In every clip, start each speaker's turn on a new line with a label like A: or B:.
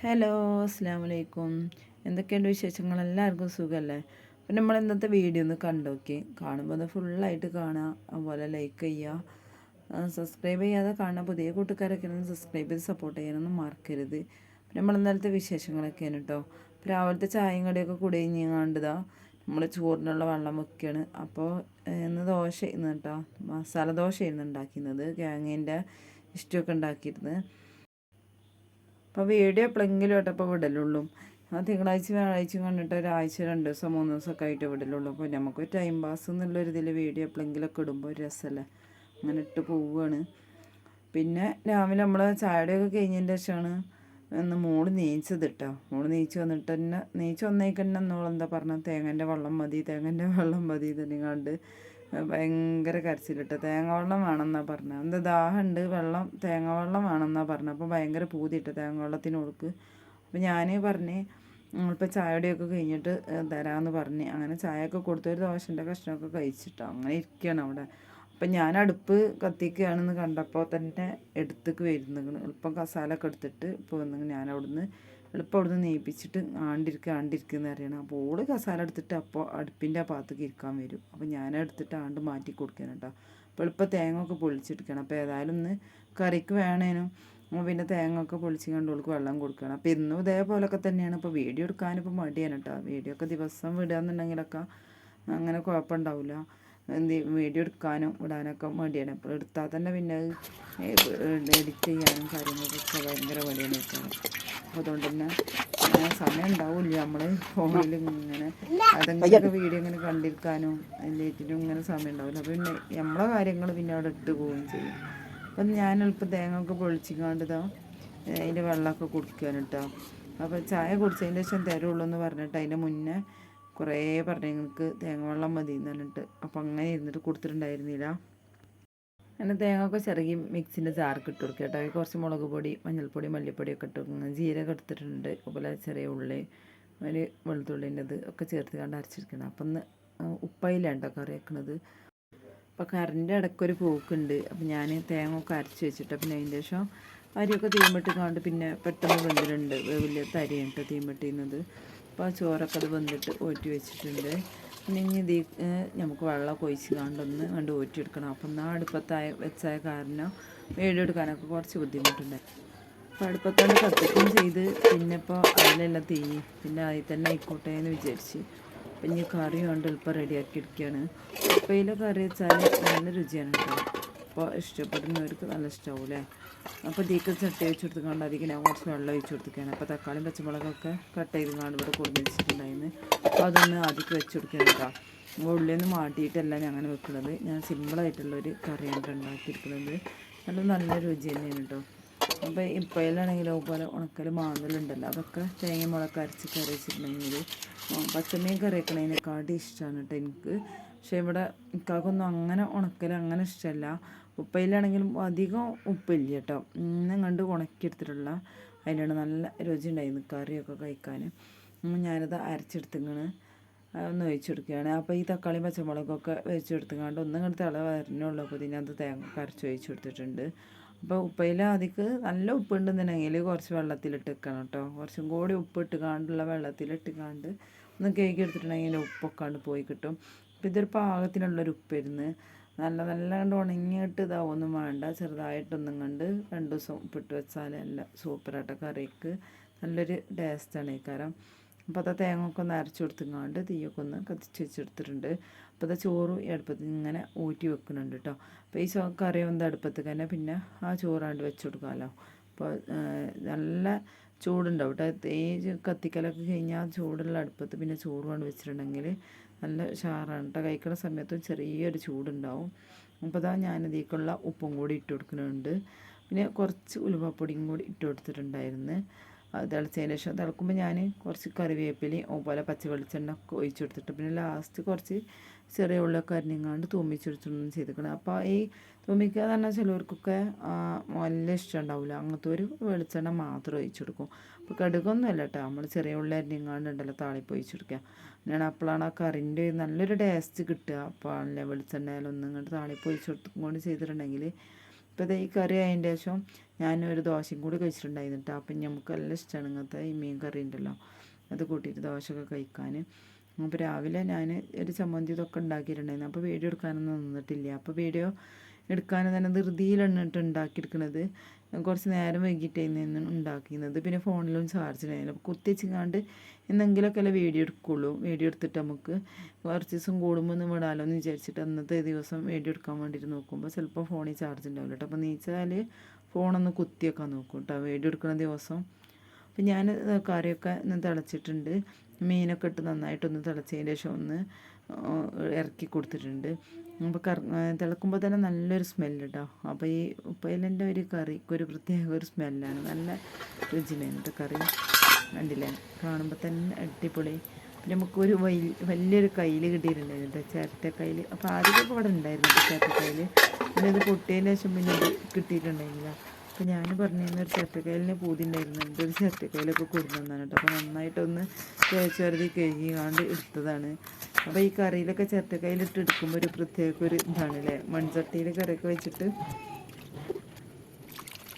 A: Hello അസ്സാം വലൈക്കും എന്തൊക്കെയുണ്ട് വിശേഷങ്ങൾ? എല്ലാവർക്കും സുഖമല്ലേ അപ്പം നമ്മൾ ഇന്നത്തെ വീഡിയോ ഒന്ന് കണ്ടോക്കി. കാണുമ്പോൾ ഒന്ന് ഫുള്ളായിട്ട് കാണുക അതുപോലെ ലൈക്ക് ചെയ്യുക സബ്സ്ക്രൈബ് ചെയ്യാതെ കാണുക പുതിയ കൂട്ടുകാരൊക്കെ ഒന്ന് സബ്സ്ക്രൈബ് ചെയ്ത് സപ്പോർട്ട് ചെയ്യാനൊന്നും മറക്കരുത്. നമ്മൾ ഇന്നലത്തെ വിശേഷങ്ങളൊക്കെയാണ് കേട്ടോ അപ്പോൾ രാവിലത്തെ ചായയും കടിയൊക്കെ കൂടി കഴിഞ്ഞാണ്ടതാ നമ്മൾ ചോറിനുള്ള വെള്ളം വെക്കുകയാണ് അപ്പോൾ ഇന്ന് ദോശ ഇന്ന് കേട്ടോ മസാല ദോശയായിരുന്നു ഉണ്ടാക്കുന്നത് കിഴങ്ങേന്റെ ഇഷ്ടമൊക്കെ ഉണ്ടാക്കിയിരുന്നത് അപ്പോൾ വീഡിയോ എപ്പോഴെങ്കിലും കേട്ടപ്പോൾ വിടലുള്ളൂ. ആ തിങ്കളാഴ്ച വ്യാഴാഴ്ച കണ്ടിട്ട് ഒരാഴ്ച രണ്ട് ദിവസം മൂന്ന് ദിവസമൊക്കെ ആയിട്ട് വിടലുള്ളൂ. അപ്പോൾ നമുക്ക് ടൈം പാസ് എന്നുള്ളൊരു ഇതിൽ വീഡിയോ എപ്പോഴെങ്കിലുമൊക്കെ ഇടുമ്പോൾ ഒരു രസമല്ലേ അങ്ങനെ ഇട്ട് പോവുകയാണ് പിന്നെ രാവിലെ നമ്മൾ ചായയുടെയൊക്കെ കഴിഞ്ഞതിന്റെ ശേഷമാണ് ഒന്ന് മോൾ നീച്ചത് കേട്ടോ മോൾ നീച്ച് വന്നിട്ട് തന്നെ നീച്ച് വന്നേക്കന്നെ എന്നോളെന്താ പറഞ്ഞാൽ തേങ്ങന്റെ വെള്ളം മതി തേങ്ങന്റെ വെള്ളം മതി തന്നെ കണ്ട് ഭയങ്കര കരച്ചിലിട്ട് തേങ്ങ വെള്ളം വേണമെന്നാണ് പറഞ്ഞത്. എന്താ ദാഹമുണ്ട്? വെള്ളം തേങ്ങ വെള്ളം വേണമെന്നാണ് പറഞ്ഞത്. അപ്പോൾ ഭയങ്കര പൂതിയിട്ട് തേങ്ങ വെള്ളത്തിന് അപ്പോൾ ഞാൻ പറഞ്ഞ് നമ്മളിപ്പോൾ ചായയുടെയൊക്കെ കഴിഞ്ഞിട്ട് തരാമെന്ന് പറഞ്ഞ്. അങ്ങനെ ചായയൊക്കെ കൊടുത്തൊരു ദോശന്റെ കഷ്ണമൊക്കെ കഴിച്ചിട്ടോ അങ്ങനെ ഇരിക്കുകയാണ് അവിടെ. അപ്പം ഞാൻ അടുപ്പ് കത്തിക്കുകയാണെന്ന് കണ്ടപ്പോൾ തന്നെ എടുത്തേക്ക് വരുന്നു ഇപ്പം കസാലൊക്കെ എടുത്തിട്ട് ഇപ്പോൾ വന്നു ഞാൻ എളുപ്പം അവിടുന്ന് നീപ്പിച്ചിട്ട് ആണ്ടിരിക്കുക ആണ്ടിരിക്കുക എന്ന് അറിയണം അപ്പോൾ ഓൾ കസാല എടുത്തിട്ട് അപ്പോൾ അടുപ്പിന്റെ ആ ഭാഗത്തേക്ക് ഇരിക്കാൻ വരും. അപ്പോൾ ഞാൻ എടുത്തിട്ട് ആണ്ട് മാറ്റി കൊടുക്കണം കേട്ടോ അപ്പോൾ എളുപ്പം തേങ്ങ ഒക്കെ പൊളിച്ചെടുക്കണം. അപ്പോൾ ഏതായാലും ഒന്ന് കറിക്ക് വേണേനും പിന്നെ തേങ്ങ ഒക്കെ പൊളിച്ച് കണ്ടോൾക്ക് വെള്ളം കൊടുക്കണം. അപ്പോൾ ഇന്നും ഇതേപോലൊക്കെ തന്നെയാണ്. ഇപ്പോൾ വീഡിയോ എടുക്കാനിപ്പോൾ മടിയാണ് കേട്ടോ വീഡിയോ ഒക്കെ ദിവസം വിടുക എന്നുണ്ടെങ്കിലൊക്കെ അങ്ങനെ കുഴപ്പമുണ്ടാവില്ല എന്ത് വീഡിയോ എടുക്കാനും ഇടാനൊക്കെ മടിയാണ്. അപ്പോൾ എടുത്താൽ തന്നെ പിന്നെ എഡിറ്റ് ചെയ്യാനും കാര്യങ്ങളൊക്കെ ഭയങ്കര മടിയാണ് അപ്പോൾ അതുകൊണ്ട് തന്നെ സമയം ഉണ്ടാവില്ല. നമ്മൾ ഫോണിൽ ഇങ്ങനെ അതെങ്കിലൊക്കെ വീഡിയോ ഇങ്ങനെ കണ്ടിരിക്കാനും ലേറ്റിനും ഇങ്ങനെ സമയം ഉണ്ടാവില്ല. അപ്പോൾ പിന്നെ നമ്മളെ കാര്യങ്ങൾ പിന്നെ അവിടെ ഇട്ട് പോവുകയും ചെയ്യും. അപ്പം ഞാൻ അല്പം തേങ്ങ ഒക്കെ പൊളിച്ചിക്കാണ്ടതോ അതിന്റെ വെള്ളമൊക്കെ കുടിക്കാൻ കേട്ടോ. അപ്പോൾ ചായ കുടിച്ചതിന്റെ ശേഷം തരുള്ളൂ എന്ന് പറഞ്ഞിട്ട് അതിന്റെ മുന്നേ കുറേ പറഞ്ഞു നിങ്ങൾക്ക് തേങ്ങ വെള്ളം മതി എന്ന് പറഞ്ഞിട്ട്. അപ്പം അങ്ങനെ ഇരുന്നിട്ട് കൊടുത്തിട്ടുണ്ടായിരുന്നില്ല. അങ്ങനെ തേങ്ങ ഒക്കെ ചിറകി മിക്സിന്റെ ജാർക്ക് ഇട്ട് കൊടുക്കുക കേട്ടോ. കുറച്ച് മുളക് പൊടി മഞ്ഞൾപ്പൊടി മല്ലിപ്പൊടി ഒക്കെ ഇട്ട് കൊടുക്കുക. ജീരകം എടുത്തിട്ടുണ്ട്. അതുപോലെ ചെറിയ ഉള്ളി ഒരു വെളുത്തുള്ളിന്റെത് ഒക്കെ ചേർത്ത് കണ്ട് അരച്ചിരിക്കണം. അപ്പം ഒന്ന് ഉപ്പയിലാണ്ടോ കറി വെക്കണത്. അപ്പോൾ കറിന്റെ ഇടയ്ക്കൊരു പോക്കുണ്ട്. അപ്പം ഞാൻ തേങ്ങ ഒക്കെ അരച്ച് വെച്ചിട്ട് പിന്നെ അതിന്റെ ശേഷം അരിയൊക്കെ തീമിട്ട് കണ്ട് പിന്നെ പെട്ടെന്ന് വെന്തിട്ടുണ്ട്. വലിയ തരിയാണ് കേട്ടോ തീമിട്ടിരുന്നത്. അപ്പോൾ ചോറൊക്കെ അത് വന്നിട്ട് ഊറ്റി വെച്ചിട്ടുണ്ട്. പിന്നെ ഇനി ഇത് നമുക്ക് വെള്ളം കൊഴിച്ച് കണ്ടൊന്ന് കണ്ട് ഊറ്റിയെടുക്കണം. അപ്പം എന്നാൽ അടുപ്പത്തായ വെച്ചായ കാരണം വീടെടുക്കാനൊക്കെ കുറച്ച് ബുദ്ധിമുട്ടുണ്ട്. അപ്പോൾ അടുപ്പത്തോണ്ട് കത്തിക്കുകയും ചെയ്ത് പിന്നെ ഇപ്പോൾ അതിലെല്ലാം തീ പിന്നെ അതിൽ തന്നെ ആയിക്കോട്ടെ എന്ന് വിചാരിച്ച് അപ്പം ഇനി കറി കൊണ്ട് എളുപ്പം റെഡിയാക്കി എടുക്കുകയാണ്. ഉപ്പയിലെ കറി വെച്ചാൽ നല്ല രുചിയാണ് കേട്ടോ. അപ്പോൾ ഇഷ്ടപ്പെടുന്നവർക്ക് നല്ല ഇഷ്ടമാവും അല്ലേ അപ്പോൾ തീക്ക് ചട്ടി വെച്ച് കൊടുത്തുകൊണ്ട് അതിങ്ങനെ കുറച്ച് വെള്ളം ഒഴിച്ച് കൊടുത്തിരിക്കുകയാണ് അപ്പോൾ തക്കാളിയും പച്ചമുളകൊക്കെ കട്ട് ചെയ്തുകൊണ്ട് ഇവിടെ കൊടുന്ന് വെച്ചിട്ടുണ്ടായിരുന്നു. അപ്പോൾ അതൊന്ന് ആദ്യം വെച്ച് കൊടുക്കുകയാണ് കേട്ടോ ഉള്ളിയൊന്നും മാട്ടിയിട്ടല്ല ഞാൻ അങ്ങനെ വെക്കുന്നത് ഞാൻ സിമ്പിളായിട്ടുള്ളൊരു കറിയാണ് ഉണ്ടാക്കിയിരിക്കുന്നത് നല്ല നല്ല രുചി തന്നെയാണ് കേട്ടോ അപ്പോൾ ഇപ്പോഴാണെങ്കിൽ അതുപോലെ ഉണക്കൽ മാന്തലുണ്ടല്ലോ അതൊക്കെ തേങ്ങ മുളക് അരച്ച് കറി വെച്ചിട്ടുണ്ടെങ്കിൽ പച്ചമീൻ കറി വെക്കണതിനെക്കാട്ടി ഇഷ്ടമാണ് കേട്ടോ എനിക്ക്. പക്ഷേ ഇവിടെ ഇക്കാക്കൊന്നും അങ്ങനെ ഉണക്കൽ അങ്ങനെ ഇഷ്ടമല്ല. ഉപ്പയിലാണെങ്കിലും അധികം ഉപ്പില്ല കേട്ടോ. ഇന്നും കണ്ട് ഉണക്കിയെടുത്തിട്ടുള്ള അതിനാണ് നല്ല രുചി ഉണ്ടായിരുന്നു കറിയൊക്കെ കഴിക്കാൻ. ഞാനത് അരച്ചെടുത്തിങ്ങനെ ഒന്ന് ഒഴിച്ചെടുക്കുകയാണ്. അപ്പോൾ ഈ തക്കാളി പച്ചമുളകൊക്കെ വെച്ചെടുത്തുകൊണ്ട് ഒന്നും കണ്ട് തിള വരണുള്ളൂ. അപ്പോൾ ഇതിനകത്ത് തേങ്ങ കരച്ച് ഒഴിച്ചു കൊടുത്തിട്ടുണ്ട്. അപ്പോൾ ഉപ്പയിൽ അതിക്ക് നല്ല ഉപ്പുണ്ടെന്നുണ്ടെങ്കിൽ കുറച്ച് വെള്ളത്തിലിട്ട് വെക്കണം കേട്ടോ. കുറച്ചും കൂടി ഉപ്പിട്ട് കാണ്ടുള്ള വെള്ളത്തിലിട്ട് കാണ്ട് ഒന്ന് കേക്ക് എടുത്തിട്ടുണ്ടെങ്കിൽ ഉപ്പൊക്കെ പോയി കിട്ടും. അപ്പോൾ ഇതൊരു പാകത്തിനുള്ളൊരു ഉപ്പായിരുന്നു. നല്ല നല്ല കണ്ട് ഉണങ്ങിയിട്ട് ഒന്നും വേണ്ട. ചെറുതായിട്ടൊന്നും കണ്ട് രണ്ട് ദിവസം ഉപ്പിട്ട് വെച്ചാൽ നല്ല സൂപ്പറായിട്ട് കറിക്ക്. നല്ലൊരു ടേസ്റ്റാണ് ഈ കരം അപ്പോൾ അത് തേങ്ങ ഒക്കെ ഒന്ന് അരച്ചു കൊടുത്തുങ്ങാണ്ട് തീയൊക്കെ ഒന്ന് കത്തിച്ച് വെച്ചെടുത്തിട്ടുണ്ട്. അപ്പോൾ അത് ചോറ് ഈ അടുപ്പത്ത് ഇങ്ങനെ ഊറ്റി വെക്കുന്നുണ്ട് കേട്ടോ അപ്പോൾ ഈ കറി വന്ന് അടുപ്പത്ത് തന്നെ പിന്നെ ആ ചോറാണ്ട് വെച്ച് കൊടുക്കാമല്ലോ അപ്പോൾ നല്ല ചൂടുണ്ടാവും കേട്ടോ ഈ കത്തിക്കലൊക്കെ കഴിഞ്ഞാൽ ചൂടുള്ള അടുപ്പത്ത് പിന്നെ ചോറ് കൊണ്ട് വെച്ചിട്ടുണ്ടെങ്കിൽ നല്ല ഷാറാണ് കേട്ടോ കഴിക്കുന്ന സമയത്തും ചെറിയൊരു ചൂടുണ്ടാവും. അപ്പോൾ അതാ ഞാനതിലേക്കുള്ള ഉപ്പും കൂടി ഇട്ട് കൊടുക്കുന്നുണ്ട്. പിന്നെ കുറച്ച് ഉലുവപ്പൊടിയും കൂടി ഇട്ട് കൊടുത്തിട്ടുണ്ടായിരുന്നു. തിളച്ചതിന് ശേഷം തിളക്കുമ്പോൾ ഞാൻ കുറച്ച് കറിവേപ്പിലയും അതുപോലെ പച്ച വെളിച്ചെണ്ണ ഒക്കെ ഒഴിച്ചു കൊടുത്തിട്ട് പിന്നെ ലാസ്റ്റ് കുറച്ച് ചെറിയ ഉള്ളൊക്കെ അരിഞ്ഞങ്ങാണ്ട് തൂമിച്ചെടുത്തൊന്നും ചെയ്തിരിക്കണം അപ്പോൾ ഈ തൂമ്പിക്കുക എന്ന് പറഞ്ഞാൽ ചിലവർക്കൊക്കെ നല്ല ഇഷ്ടം ഉണ്ടാവില്ല അങ്ങനത്തെ ഒരു വെളിച്ചെണ്ണ മാത്രം ഒഴിച്ചെടുക്കും അപ്പോൾ കടുകൊന്നും അല്ല കേട്ടോ നമ്മൾ ചെറിയ ഉള്ളി അരിഞ്ഞങ്ങാണ്ട് ഉണ്ടല്ലോ താളിപ്പ് ഒഴിച്ചെടുക്കുക ഞാൻ അപ്പോഴാണ് ആ കറിന്റെ നല്ലൊരു ടേസ്റ്റ് കിട്ടുക. അപ്പോൾ അല്ല വെളിച്ചെണ്ണയിലൊന്നും ഇങ്ങോട്ട് താളിപ്പ് ഒഴിച്ചെടുത്തും കൊണ്ട് ചെയ്തിട്ടുണ്ടെങ്കിൽ ഇപ്പോൾ ഈ കറി അതിന്റെ ശേഷം ഞാൻ ഒരു ദോശയും കൂടി കഴിച്ചിട്ടുണ്ടായിരുന്നു കേട്ടോ അപ്പം നമുക്ക് നല്ല ഇഷ്ടമാണ് ഇങ്ങനത്തെ ഈ മീൻ കറി ഉണ്ടല്ലോ. അത് കൂട്ടിയിട്ട് ദോശയൊക്കെ കഴിക്കാൻ അപ്പോൾ രാവിലെ ഞാൻ ഒരു ചമ്മന്തി ഇതൊക്കെ ഉണ്ടാക്കിയിട്ടുണ്ടായിരുന്നു. അപ്പോൾ വീഡിയോ എടുക്കാനൊന്നും നിന്നിട്ടില്ല. അപ്പോൾ വീഡിയോ എടുക്കാൻ തന്നെ ധൃതിയിലാണ് ഉണ്ടാക്കിയെടുക്കുന്നത് കുറച്ച് നേരം വൈകിട്ടായിരുന്നു ഉണ്ടാക്കിയിരുന്നത് പിന്നെ ഫോണിലും ചാർജ് ഉണ്ടായിരുന്നു കുത്തി വെച്ചിങ്ങാണ്ട് എന്തെങ്കിലുമൊക്കെ അല്ലെ വീഡിയോ എടുക്കുള്ളൂ. വീഡിയോ എടുത്തിട്ട് നമുക്ക് കുറച്ച് ദിവസം കൂടുമ്പോൾ ഒന്ന് വിടാലോ എന്ന് വിചാരിച്ചിട്ട് അന്നത്തെ ദിവസം വീഡിയോ എടുക്കാൻ വേണ്ടിയിട്ട് നോക്കുമ്പോൾ ചിലപ്പോൾ ഫോണിൽ ചാർജ് ഉണ്ടാവില്ല കേട്ടോ. അപ്പോൾ നീച്ചാൽ ഫോണൊന്ന് കുത്തിയൊക്കെ നോക്കും കേട്ടോ. വീഡിയോ എടുക്കുന്ന ദിവസം. അപ്പം ഞാൻ കറിയൊക്കെ ഒന്ന് തിളച്ചിട്ടുണ്ട്. മീനൊക്കെ ഇട്ട് നന്നായിട്ടൊന്ന് തിളച്ചതിന്റെ ശേഷം ഒന്ന് ഇറക്കി കൊടുത്തിട്ടുണ്ട്. അപ്പോൾ കറ തിളക്കുമ്പോൾ തന്നെ നല്ലൊരു സ്മെല്ല് കേട്ടോ അപ്പോൾ ഈ ഉപ്പയിലിന്റെ ഒരു കറിക്ക് ഒരു പ്രത്യേക ഒരു സ്മെല്ലാണ്. നല്ല രുചിയാണ് കറി കണ്ടില്ലേ? കാണുമ്പോൾ തന്നെ അടിപൊളി. പിന്നെ നമുക്കൊരു വലിയ വലിയൊരു കയ്യിൽ കിട്ടിയിട്ടുണ്ടായിരുന്നു കേട്ടോ ചിരട്ടക്കയ്യിൽ അപ്പോൾ ആദ്യമൊക്കെ ഇവിടെ ഉണ്ടായിരുന്നു ചിരട്ടക്കയ്യിൽ പിന്നെ ഇത് പൊട്ടിയതിന് ശേഷം പിന്നെ ഇത് കിട്ടിയിട്ടുണ്ടായിരുന്നില്ല. അപ്പോൾ ഞാൻ പറഞ്ഞിരുന്ന ഒരു ചിരട്ടക്കയിലിന് പൂതി എന്റെ ഒരു ചിരട്ടക്കയിലൊക്കെ കൊടുക്കുന്നതാണ് കേട്ടോ അപ്പോൾ നന്നായിട്ടൊന്ന് തേച്ചുവരുതി കഴുകിയാണ്ട് എടുത്തതാണ്. അപ്പോൾ ഈ കറിയിലൊക്കെ ചിരട്ടക്കയിലിട്ട് എടുക്കുമ്പോൾ ഒരു പ്രത്യേക ഒരു ഇതാണ് അല്ലേ മൺചട്ടിയിൽ കറിയൊക്കെ വെച്ചിട്ട്.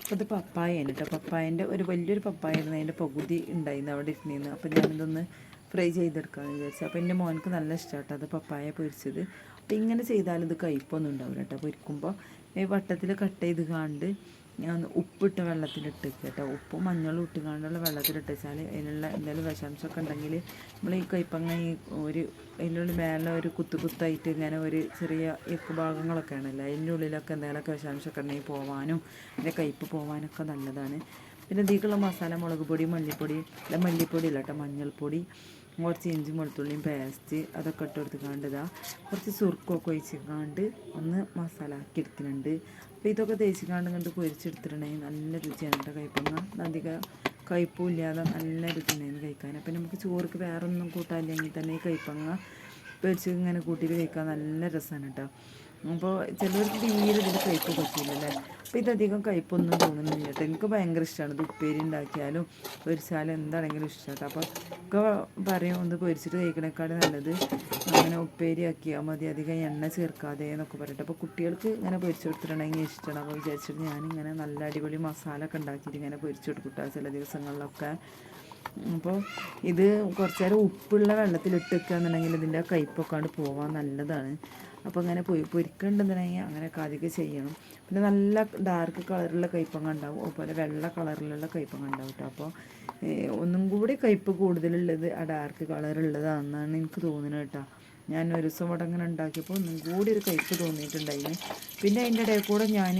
A: അപ്പോൾ ഇത് പപ്പായാണ് കേട്ടോ പപ്പായന്റെ ഒരു വലിയൊരു പപ്പായായിരുന്നു. അതിന്റെ പകുതി ഉണ്ടായിരുന്നു അവിടെ ഇരുന്നിരുന്നു അപ്പോൾ ഞാനിതൊന്ന് ഫ്രൈ ചെയ്തെടുക്കാമെന്ന് വിചാരിച്ചു. അപ്പോൾ എന്റെ മോനക്ക് നല്ല ഇഷ്ടമാട്ടോ അത് പപ്പായ പൊരിച്ചത്. അപ്പോൾ ഇങ്ങനെ ചെയ്താൽ ഇത് ഉണ്ടാവില്ല കേട്ടോ പൊരിക്കുമ്പോൾ ഈ വട്ടത്തിൽ കട്ട് ചെയ്ത് കാണ്ട് ഞാൻ ഉപ്പിട്ട് വെള്ളത്തിലിട്ട് കേട്ടോ. ഉപ്പും മഞ്ഞളും ഇട്ട് കണ്ടുള്ള വെള്ളത്തിലിട്ട് വെച്ചാൽ അതിനുള്ള എന്തെങ്കിലും വിഷാംശമൊക്കെ ഉണ്ടെങ്കിൽ നമ്മൾ ഈ കയ്പങ്ങ ഈ ഒരു അതിനുള്ള മേലെ ഒരു കുത്തു കുത്തായിട്ട് ഇങ്ങനെ ഒരു ചെറിയ എക്ക് ഭാഗങ്ങളൊക്കെ ആണല്ലോ അതിന്റെ ഉള്ളിലൊക്കെ എന്തെങ്കിലുമൊക്കെ വിഷാംശമൊക്കെ ഉണ്ടെങ്കിൽ പോവാനും അതിന്റെ കയ്പ് പോവാനൊക്കെ നല്ലതാണ്. പിന്നെ ഇതിലേക്കുള്ള മസാല മുളക് പൊടി മല്ലിപ്പൊടി അല്ല മല്ലിപ്പൊടി ഇല്ല കേട്ടോ മഞ്ഞൾപ്പൊടി കുറച്ച് ഇഞ്ചി വെളുത്തുള്ളിയും പേസ്റ്റ് അതൊക്കെ ഇട്ട് കൊടുത്ത് ഇതാ കുറച്ച് സുർക്കൊക്കെ ഒഴിച്ച് ഒന്ന് മസാല ആക്കി എടുക്കുന്നുണ്ട്. അപ്പോൾ ഇതൊക്കെ തേച്ച് കാണ്ട് പൊരിച്ചെടുത്തിട്ടുണ്ടെങ്കിൽ നല്ല രുചിയാണ് കേട്ടോ കയ്പങ്ങ അധികം കയ്പും ഇല്ലാതെ നല്ല രുചിയുണ്ടായിരുന്നു കഴിക്കാൻ. അപ്പം നമുക്ക് ചോറുക്ക് വേറൊന്നും കൂട്ടാനില്ലെങ്കിൽ തന്നെ ഈ കയ്പങ്ങ പൊരിച്ച് ഇങ്ങനെ കൂട്ടിയിട്ട് കഴിക്കാൻ നല്ല രസമാണ് കേട്ടോ. അപ്പോൾ ചിലവർക്ക് തീരെ ഇതിന്റെ കയ്പ്പ് പറ്റിയില്ലല്ലേ? അപ്പോൾ ഇതധികം കയ്പ്പൊന്നും തോന്നുന്നില്ല കേട്ടോ എനിക്ക് ഭയങ്കര ഇഷ്ടമാണ് ഇത് ഉപ്പേരി ഉണ്ടാക്കിയാലും പൊരിച്ചാലും എന്താണെങ്കിലും ഇഷ്ടമാണ് അപ്പോൾ ഒക്കെ പറയും ഒന്ന് പൊരിച്ചിട്ട് കഴിക്കണേക്കാൾ നല്ലത് അങ്ങനെ ഉപ്പേരി ആക്കിയാൽ മതി. അധികം എണ്ണ ചേർക്കാതെ എന്നൊക്കെ പറയട്ടെ. അപ്പോൾ കുട്ടികൾക്ക് ഇങ്ങനെ പൊരിച്ചു കൊടുത്തിട്ടുണ്ടെങ്കിൽ ഇഷ്ടമാണ് അപ്പോൾ വിചാരിച്ചിട്ട് ഞാനിങ്ങനെ നല്ല അടിപൊളി മസാല ഒക്കെ ഉണ്ടാക്കിയിട്ട് ഇങ്ങനെ പൊരിച്ചു കൊടുക്കട്ടെ ചില ദിവസങ്ങളിലൊക്കെ. അപ്പോൾ ഇത് കുറച്ച് നേരം ഉപ്പുള്ള വെള്ളത്തിലിട്ട് വെക്കുക എന്നുണ്ടെങ്കിൽ ഇതിന്റെ കയ്പ്പൊക്കെ കൊണ്ട് പോകാൻ നല്ലതാണ്. അപ്പോൾ അങ്ങനെ പൊരി പൊരിക്കണ്ടെന്നുണ്ടെങ്കിൽ അങ്ങനെ അധികം ചെയ്യണം. പിന്നെ നല്ല ഡാർക്ക് കളറിലുള്ള കയ്പ്പങ്ങ ഉണ്ടാവും. അതുപോലെ വെള്ള കളറിലുള്ള കയ്പ്പങ്ങ ഉണ്ടാവും കേട്ടോ അപ്പോൾ ഒന്നും കൂടി കയ്പ്പ് കൂടുതലുള്ളത് ആ ഡാർക്ക് കളറുള്ളതാണെന്നാണ് എനിക്ക് തോന്നുന്നത് കേട്ടോ ഞാൻ ഒരു ദിവസം ഇവിടെ അങ്ങനെ ഉണ്ടാക്കിയപ്പോൾ ഒന്നും കൂടി ഒരു കയ്പ്പ് തോന്നിയിട്ടുണ്ടായിരുന്നു പിന്നെ അതിന്റെ ഇടയിൽ കൂടെ ഞാൻ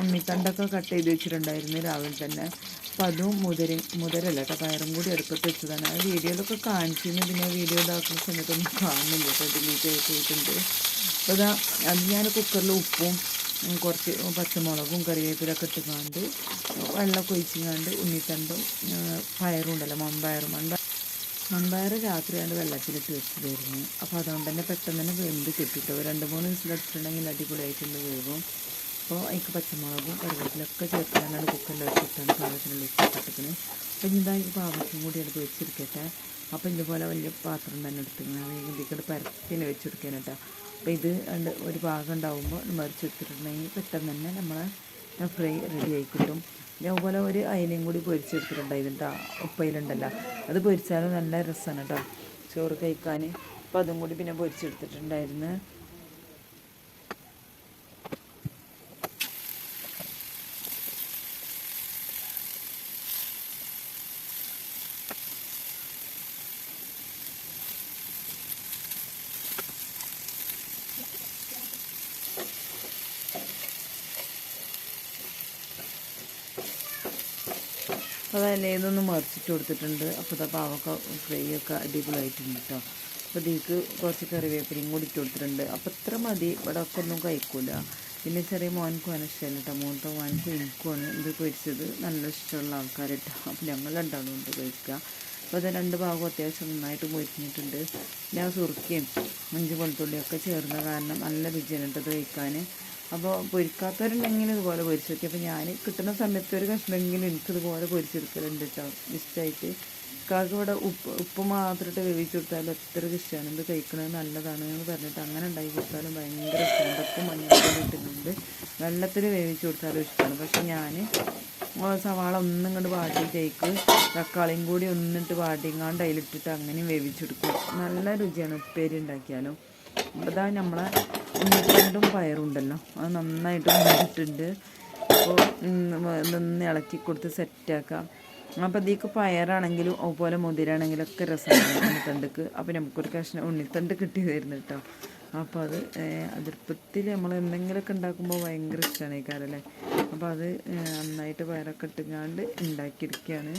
A: ഉണ്ണിത്തണ്ടൊക്കെ കട്ട് ചെയ്ത് വെച്ചിട്ടുണ്ടായിരുന്നു രാവിലെ തന്നെ. അപ്പോൾ അതും മുതിര മുതിരല്ല കേട്ടോ പയറും കൂടി അടുപ്പത്ത് വെച്ചതാണ്. ആ വീഡിയോയിലൊക്കെ കാണിച്ചിരുന്നു പിന്നെ വീഡിയോ ഇതാക്കുന്ന സമയത്തൊന്നും കാണുന്നില്ല കേട്ടോ ഡിലീറ്റ് ആയി പോയിട്ടുണ്ട്. അപ്പോൾ അതാ അത് ഞാൻ കുക്കറിൽ ഉപ്പും കുറച്ച് പച്ചമുളകും കറിവേപ്പിലൊക്കെ ഇട്ടുകാണ്ട് വെള്ളമൊക്കെ ഒഴിച്ചുകാണ്ട് ഉണ്ണിത്തണ്ടും പയറും ഉണ്ടല്ലോ മൺപയറും. മൺപയർ മൺപയർ രാത്രി ആണ്ട് വെള്ളത്തിലിട്ട് വെച്ചതായിരുന്നു അപ്പോൾ അതുകൊണ്ട് തന്നെ പെട്ടെന്ന് തന്നെ വെന്ത് കിട്ടിട്ടോ രണ്ട് മൂന്ന് വിസിലെടുത്തിട്ടുണ്ടെങ്കിൽ അടിപൊളിയായിട്ടുണ്ട് വേവും. അപ്പോൾ അതിക്ക് പച്ചമുളകും കറിവേപ്പിലൊക്കെ ചേർക്കാനാണ് കുക്കറിൽ വെച്ചിട്ടാണ് പാകത്തിനുള്ള ഇഷ്ടപ്പെട്ടിരിക്കുന്നത് അപ്പം ഇനി ഇതാ ഈ പാവയ്ക്കും കൂടി എടുത്ത് വെച്ചിരിക്കട്ടെ. അപ്പോൾ ഇതുപോലെ വലിയ പാത്രം തന്നെ എടുത്തിങ്ങനെ ഇതിക്കട്ട് പരത്തിന് വെച്ചെടുക്കാൻ കേട്ടോ. അപ്പോൾ ഇത് രണ്ട് ഒരു ഭാഗം ഉണ്ടാകുമ്പോൾ മറിച്ചെടുത്തിട്ടുണ്ടെങ്കിൽ പെട്ടെന്ന് തന്നെ നമ്മൾ ഫ്രൈ റെഡി ആയി കിട്ടും. പിന്നെ അതുപോലെ ഒരു അയിലയും കൂടി പൊരിച്ചെടുത്തിട്ടുണ്ടായിരുന്നു കേട്ടോ. ഉപ്പയിലുണ്ടല്ലോ. അത് പൊരിച്ചാലും നല്ല രസമാണ് കേട്ടോ. ചോറ് കഴിക്കാൻ. അപ്പോൾ അതും കൂടി പിന്നെ പൊരിച്ചെടുത്തിട്ടുണ്ടായിരുന്നു. അതല്ലേ ഇതൊന്ന് മറിച്ചിട്ട് കൊടുത്തിട്ടുണ്ട്. അപ്പോൾ ഇതാ പാവക്ക ഫ്രൈ ഒക്കെ അടിപൊളിയായിട്ടുണ്ട് കേട്ടോ അപ്പോൾ ഇതിലേക്ക് കുറച്ച് കറിവേപ്പിലയും കൂടി ഇട്ട് കൊടുത്തിട്ടുണ്ട്. അപ്പോൾ ഇത്ര മതി. ഇവിടെ ഒക്കെ ഒന്നും കഴിക്കൂല. പിന്നെ ചെറിയ മോനക്കും ആണ് ഇഷ്ടമല്ല കേട്ടോ മോനത്തെ മോൻക്ക് എനിക്കുമാണ് ഇത് പൊരിച്ചത്. നല്ല ഇഷ്ടമുള്ള ആൾക്കാർ കേട്ടോ അപ്പോൾ ഞങ്ങൾ രണ്ടാളും ഉണ്ട് കഴിക്കുക അപ്പോൾ അത് രണ്ട് ഭാഗവും അത്യാവശ്യം നന്നായിട്ട് പൊരിഞ്ഞിട്ടുണ്ട്. ഞാൻ സുറുക്കിയും മഞ്ച് വെളുത്തുള്ളിയൊക്കെ ചേർന്ന കാരണം നല്ല രുചിയാണ് കേട്ടോ ഇത് കഴിക്കാൻ അപ്പോൾ പൊരിക്കാത്തവരുണ്ടെങ്കിൽ ഇതുപോലെ പൊരിച്ച് നോക്കി. അപ്പോൾ ഞാൻ കിട്ടുന്ന സമയത്ത് ഒരു കഷ്ണമെങ്കിലും എനിക്കിതുപോലെ പൊരിച്ചെടുക്കലുണ്ട് കേട്ടോ ഇഷ്ടമായിട്ട് കാക്ക് ഇവിടെ ഉപ്പ് ഉപ്പ് മാത്രമായിട്ട് വേവിച്ച് കൊടുത്താലും എത്ര ഇഷ്ടമാണ് ഇത് കഴിക്കണത് നല്ലതാണ് എന്ന് പറഞ്ഞിട്ട് അങ്ങനെ ഉണ്ടാക്കി കൊടുത്താലും ഭയങ്കര ഇഷ്ടമാണ് ഇതൊക്കെ മഞ്ഞൾപ്പൊടി കിട്ടുന്നുണ്ട് വെള്ളത്തിൽ വേവിച്ച് കൊടുത്താലും ഇഷ്ടമാണ് പക്ഷെ ഞാൻ സവാള ഒന്നും ഇങ്ങോട്ട് വാട്ടിയിട്ടേക്ക് തക്കാളിയും കൂടി ഒന്നിട്ട് വാട്ടിങ്ങാണ്ട് അതിലിട്ടിട്ട് അങ്ങനെയും വേവിച്ചെടുക്കും നല്ല രുചിയാണ് ഉപ്പേരി ഉണ്ടാക്കിയാലും. ഇതാ നമ്മളെ ഉണ്ണിത്തണ്ടും പയറുണ്ടല്ലോ. അത് നന്നായിട്ട് വന്നിട്ടുണ്ട് അപ്പോൾ നിന്ന് ഇളക്കി കൊടുത്ത് സെറ്റാക്കാം അപ്പോൾ ഇതിക്ക് പയറാണെങ്കിലും അതുപോലെ മുതിരാണെങ്കിലും ഒക്കെ രസമാണ് ഉണ്ണിത്തണ്ടക്ക്. അപ്പോൾ നമുക്കൊരു കഷ്ണം ഉണ്ണിത്തണ്ട് കിട്ടി തരുന്നു കേട്ടോ. അപ്പോൾ അത് അതിർപ്പത്തിൽ നമ്മൾ എന്തെങ്കിലുമൊക്കെ ഉണ്ടാക്കുമ്പോൾ ഭയങ്കര ഇഷ്ടമാണ് ഈ കാരല്ലേ അപ്പോൾ അത് നന്നായിട്ട് പയറൊക്കെ ഇട്ടുങ്ങാണ്ട് ഉണ്ടാക്കിയിരിക്കുകയാണ്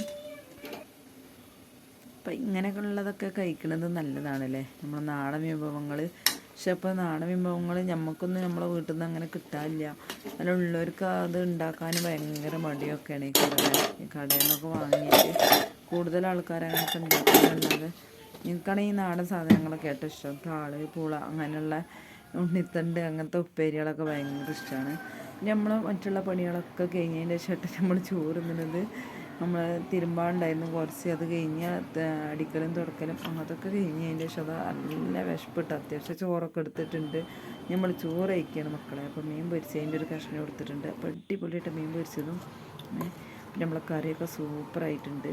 A: അപ്പം ഇങ്ങനെയൊക്കെ ഉള്ളതൊക്കെ കഴിക്കുന്നത് നല്ലതാണല്ലേ നമ്മൾ നാടൻ വിഭവങ്ങൾ പക്ഷെ അപ്പോൾ നാടൻ വിഭവങ്ങൾ നമുക്കൊന്നും നമ്മളെ വീട്ടിൽ നിന്ന് അങ്ങനെ കിട്ടാനില്ല. അങ്ങനെ ഉള്ളവർക്ക് അത് ഉണ്ടാക്കാൻ ഭയങ്കര മടിയൊക്കെയാണ് ഈ ഈ കടയിൽ നിന്നൊക്കെ വാങ്ങിയിട്ട് കൂടുതൽ ആൾക്കാർ അങ്ങനെയൊക്കെ എനിക്കാണെങ്കിൽ ഈ നാടൻ സാധനങ്ങളൊക്കെ ഏറ്റവും ഇഷ്ടം. താൾ പൂള അങ്ങനെയുള്ള ഉണ്ണിത്തണ്ട് അങ്ങനത്തെ ഉപ്പേരികളൊക്കെ ഭയങ്കര ഇഷ്ടമാണ് നമ്മൾ മറ്റുള്ള പണികളൊക്കെ കഴിഞ്ഞതിന്റെ ശേഷം നമ്മൾ ചോറ് തിന്നുന്നത് നമ്മൾ തിരുമ്പാണ്ടായിരുന്നു കുറച്ച് അത് കഴിഞ്ഞ് അടിക്കലും തുടക്കലും അങ്ങനത്തൊക്കെ കഴിഞ്ഞ് അതിന്റെ ശേഷം അത് നല്ല വിശപ്പിട്ട്. അത്യാവശ്യം ചോറൊക്കെ എടുത്തിട്ടുണ്ട്. നമ്മൾ ചോറ് കഴിക്കുകയാണ് മക്കളെ. അപ്പോൾ മീൻ പൊരിച്ചതിന്റെ ഒരു കഷ്ണം കൊടുത്തിട്ടുണ്ട്. അപ്പോൾ അടിപൊളിയായിട്ട് മീൻ പൊരിച്ചതും പിന്നെ നമ്മളെ കറിയൊക്കെ സൂപ്പറായിട്ടുണ്ട്.